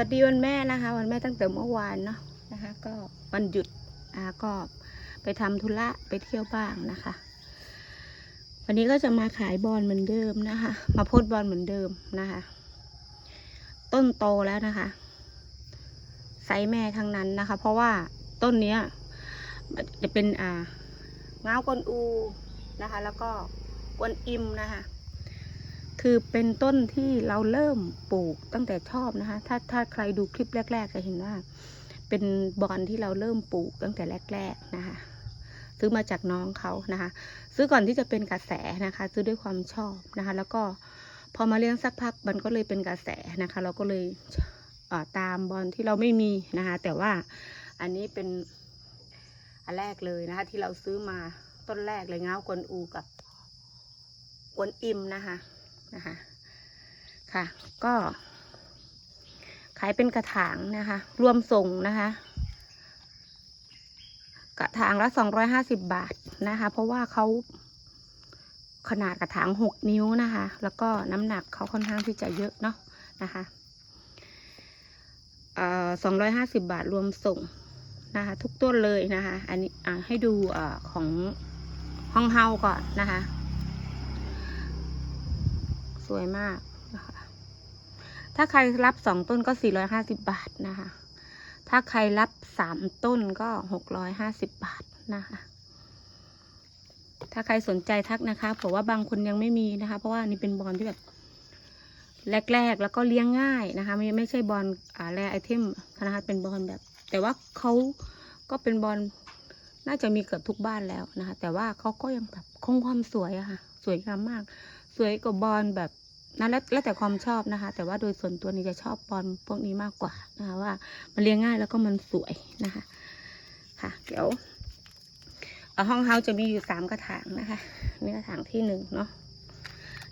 วัสดีวันแม่นะคะ วันแม่ตั้งแต่เมื่อวานเนาะนะคะ ก็วันหยุดอาก็ไปทำธุระไปเที่ยวบ้างนะคะ วันนี้ก็จะมาขายบอลเหมือนเดิมนะคะ มาพสต์บอลเหมือนเดิมนะคะ ต้นโตแล้วนะคะไซส์แม่ทั้งนั้นนะคะ เพราะว่าต้นเนี้ยจะเป็นอ่าง้าวกวนอูนะคะ แล้วก็กวนอิมนะคะ คือเป็นต้นที่เราเริ่มปลูกตั้งแต่ชอบนะคะ ถ้าถ้าใครดูคลิปแรก ๆ จะเห็นว่า เป็นบอนที่เราเริ่มปลูกตั้งแต่แรก ๆ นะคะ ซื้อมาจากน้องเขานะคะ ซื้อก่อนที่จะเป็นกระแสนะคะ ซื้อด้วยความชอบนะคะ แล้วก็พอมาเลี้ยงสักพักมันก็เลยเป็นกระแสนะคะ เราก็เลยเตามบอลที่เราไม่มีนะคะ แต่ว่าอันนี้เป็นอันแรกเลยนะคะ ที่เราซื้อมาต้นแรกเลยเงากวนอูกับกวนอิมนะคะ นะคะ ค่ะ ก็ขายเป็นกระถางนะคะ รวมส่งนะคะ กระถางละสองร้อยห้าสิบบาทนะคะ เพราะว่าเขาขนาดกระถางหกนิ้วนะคะ แล้วก็น้ำหนักเขาค่อนข้างที่จะเยอะเนาะนะคะสองร้อยห้าสิบบาทรวมส่งนะคะ ทุกต้นเลยนะคะ อันนี้ให้ดูอของห้องเฮาก่อนนะคะ สวยมากนะคะ ถ้าใครรับสองต้นก็สี่ร้อยห้าสิบบาทนะคะ ถ้าใครรับสามต้นก็หกร้อยห้าสิบบาทนะคะ ถ้าใครสนใจทักนะคะเพราะว่าบางคนยังไม่มีนะคะ เพราะว่านี่เป็นบอลที่แบบแรกๆ แล้วก็เลี้ยงง่ายนะคะ ไม่ไม่ใช่บอลอ่าแรไอเทมนะคะเป็นบอลแบบ แต่ว่าเขาก็เป็นบอลน่าจะมีเกือบทุกบ้านแล้วนะคะ แต่ว่าเขาก็ยังแบบคงความสวยอะค่ะ สวยงามมาก สวยกว่าบอลแบบนั้นแล้วแต่ความชอบนะคะ แต่ว่าโดยส่วนตัวนี่จะชอบบอลพวกนี้มากกว่านะคะว่ามันเลี้ยงง่ายแล้วก็มันสวยนะคะค่ะ เดี๋ยวห้องเฮาจะมีอยู่สามกระถางนะคะนี่กระถางที่หนึ่งเนาะ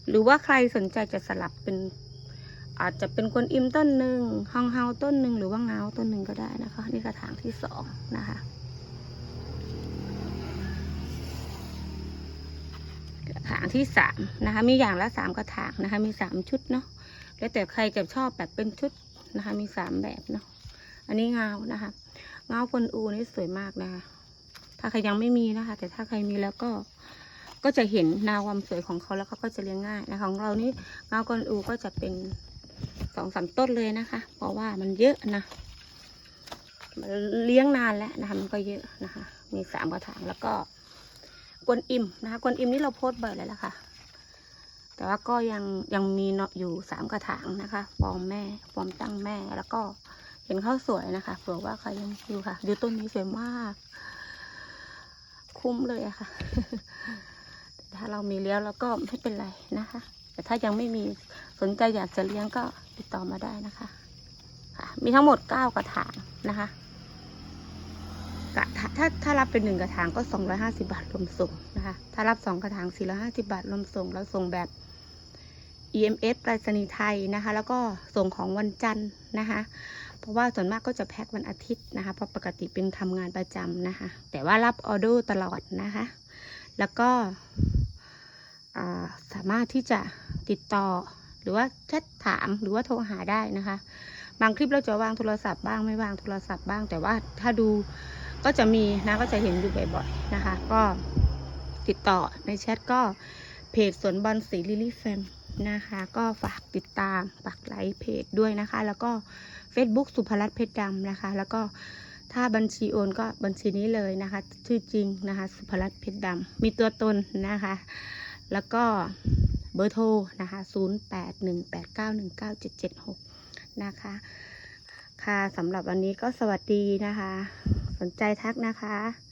หรือว่าใครสนใจจะสลับเป็น อาจจะเป็นกวนอิมต้นหนึ่งห้องเฮาต้นหนึ่งหรือว่าเงาต้นหนึ่งก็ได้นะคะ นี่กระถางที่สองนะคะ กระ ถางที่สามนะคะ มีอย่างละสามกระถางนะคะ มีสามชุดเนาะแล้วแต่ใครจะชอบแบบเป็นชุดนะคะ มีสามแบบเนาะอันนี้เงานะคะเงาคนอูนี่สวยมากนะคะถ้าใครยังไม่มีนะคะ แต่ถ้าใครมีแล้วก็ก็จะเห็นนวความสวยของเขาแล้วเขาก็จะเลี้ยงง่ายนะคะของเรานี่เงาคนอูก็จะเป็นสองสามต้นเลยนะคะ เพราะว่ามันเยอะนะเลี้ยงนานแล้วนะคะ มันก็เยอะนะคะ มีสามกระถางแล้วก็ กวนอิมนะคะกวนอิมนี่เราโพสบ่อยแล้วล่ะค่ะ แต่ว่าก็ยังยังมีเนาะอยู่สามกระถางนะคะฟอร์มแม่ฟอร์มตั้งแม่แล้วก็เห็นเขาสวยนะคะเผื่อว่าใครยังอยู่ค่ะดูต้นนี้สวยมาก คุ้มเลยอะค่ะ ถ้าเรามีเลี้ยวแล้วก็ไม่เป็นไรนะคะ แต่ถ้ายังไม่มีสนใจอยากจะเลี้ยงก็ติดต่อมาได้นะคะ ค่ะ มีทั้งหมดเก้ากระถางนะคะ กะถ,ถ้าถ้ารับเป็นหนึ่งกระถางก็สองร้อยห้าสิบาทรวมส่งนะคะ ถ้ารับสองกระถางสี่ร้อยห้าสิบาทรวมส่ง แล้วส่งแบบ EMS ไปรษณีย์ไทยนะคะ แล้วก็ส่งของวันจันทร์นะคะ เพราะว่าส่วนมากก็จะแพ็ควันอาทิตย์นะคะ เพราะปกติเป็นทำงานประจำนะคะ แต่ว่ารับออเดอร์ตลอดนะคะ แล้วก็สามารถที่จะติดต่อหรือว่าแชทถามหรือว่าโทรหาได้นะคะ บางคลิปเราจะวางโทรศัพท์บ้างไม่วางโทรศัพท์บ้าง แต่ว่าถ้าดูก็จะมีนะก็จะเห็นอยู่บ่อยๆนะคะ ก็ติดต่อในแชทก็เพจสวนบอลสีลิลี่แฟมนะคะ ก็ฝากติดตามฝากไลค์เพจด้วยนะคะ แล้วก็ Facebook สุภรัตน์เพชรดำนะคะ แล้วก็ถ้าบัญชีโอนก็บัญชีนี้เลยนะคะ ชื่อจริงนะคะ สุภรัตน์เพชรดำมีตัวตนนะคะ แล้วก็เบอร์โทรนะคะ 0818919776 นะคะ ค่ะสำหรับวันนี้ก็สวัสดีนะคะ สนใจทักนะคะ